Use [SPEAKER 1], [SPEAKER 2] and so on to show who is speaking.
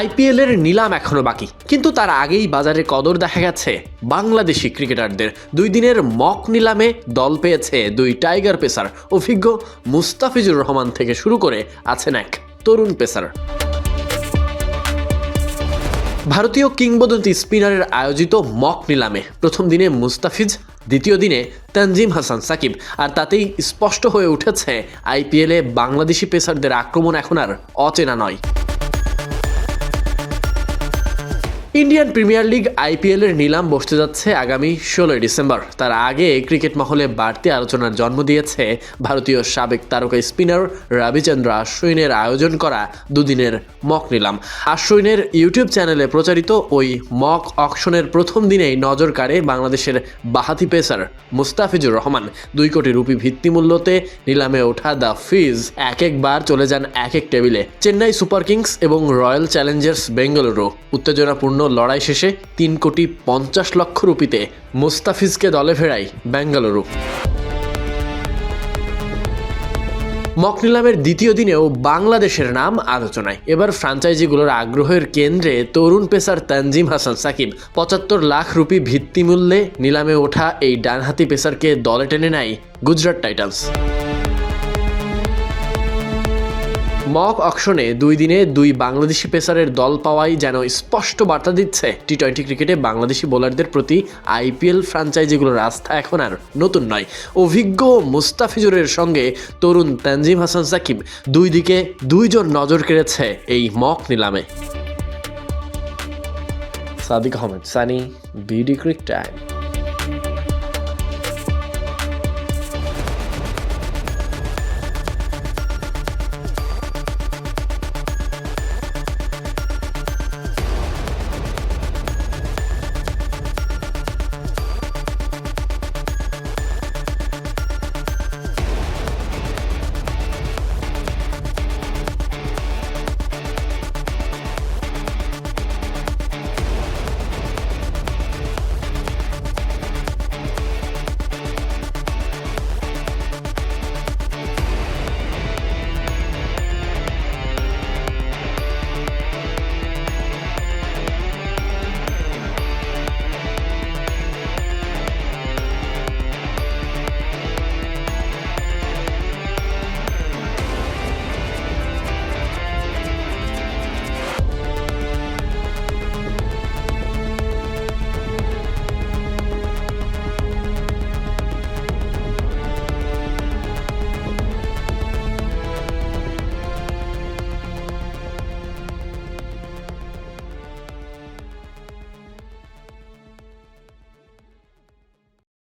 [SPEAKER 1] IPL এর নিলাম এখনও বাকি। কিন্তু তার আগেই বাজারে কদর দেখা গেছে। বাংলাদেশি ক্রিকেটারদের দুই দিনের মক নিলামে দল পেয়েছে দুই টাইগার পেসার। অভিজ্ঞ মুস্তাফিজুর রহমান থেকে শুরু করে আছেন এক তরুণ পেসার। ভারতীয় কিংবদন্তি স্পিনারের আয়োজিত মক নিলামে প্রথম দিনে মুস্তাফিজ, দ্বিতীয় দিনে তানজিম হাসান সাকিব। আর তাতেই স্পষ্ট হয়ে উঠেছে, আইপিএলে বাংলাদেশি পেসারদের আক্রমণ এখন আর অচেনা নয়। ইন্ডিয়ান প্রিমিয়ার লিগ আইপিএল এর নিলাম বসতে যাচ্ছে আগামী ষোলোই ডিসেম্বর। তার আগে ক্রিকেট মহলে বাড়তি আলোচনার জন্ম দিয়েছে ভারতীয় সাবেক তারকা স্পিনার রবিচন্দ্র আশ্বিনের আয়োজন করা দুদিনের মক নিলাম। আশ্বিনের ইউটিউব চ্যানেলে প্রচারিত ওই মক অকশনের প্রথম দিনেই নজর কাড়ে বাংলাদেশের বাহাতি পেসার মুস্তাফিজুর রহমান। দুই কোটি রুপি ভিত্তিমূল্যতে নিলামে ওঠা দ্য ফিজ এক একবার চলে যান এক এক টেবিলে। চেন্নাই সুপার কিংস এবং রয়্যাল চ্যালেঞ্জার্স বেঙ্গালুরু। উত্তেজনাপূর্ণ লড়াই শেষে তিন কোটি পঞ্চাশ লক্ষ রুপিতে মুস্তাফিজকে দলে ফেরায় বেঙ্গালুরু। মক নিলামের দ্বিতীয় দিনেও বাংলাদেশের নাম আলোচনায়। এবার ফ্রাঞ্চাইজিগুলোর আগ্রহের কেন্দ্রে তরুণ পেসার তানজিম হাসান সাকিব পঁচাত্তর লাখ রুপি ভিত্তিমূল্যে নিলামে ওঠা এই ডানহাতি পেসারকে দলে টেনে নেয় গুজরাট টাইটান্স। মক অকশনে দুই দিনে দুই বাংলাদেশি পেসারের দল পাওয়াই যেন স্পষ্ট বার্তা দিচ্ছে। টি টোয়েন্টি ক্রিকেটে বাংলাদেশি বোলারদের প্রতি আইপিএল ফ্রাঞ্চাইজিগুলোর আস্থা এখন আর নতুন নয়। অভিজ্ঞ মুস্তাফিজুরের সঙ্গে তরুণ তানজিম হাসান সাকিব দুই দিকে দুইজন নজর কেড়েছে এই মক নিলামে। Sadiq Ahmed, Sunny, BD cric time.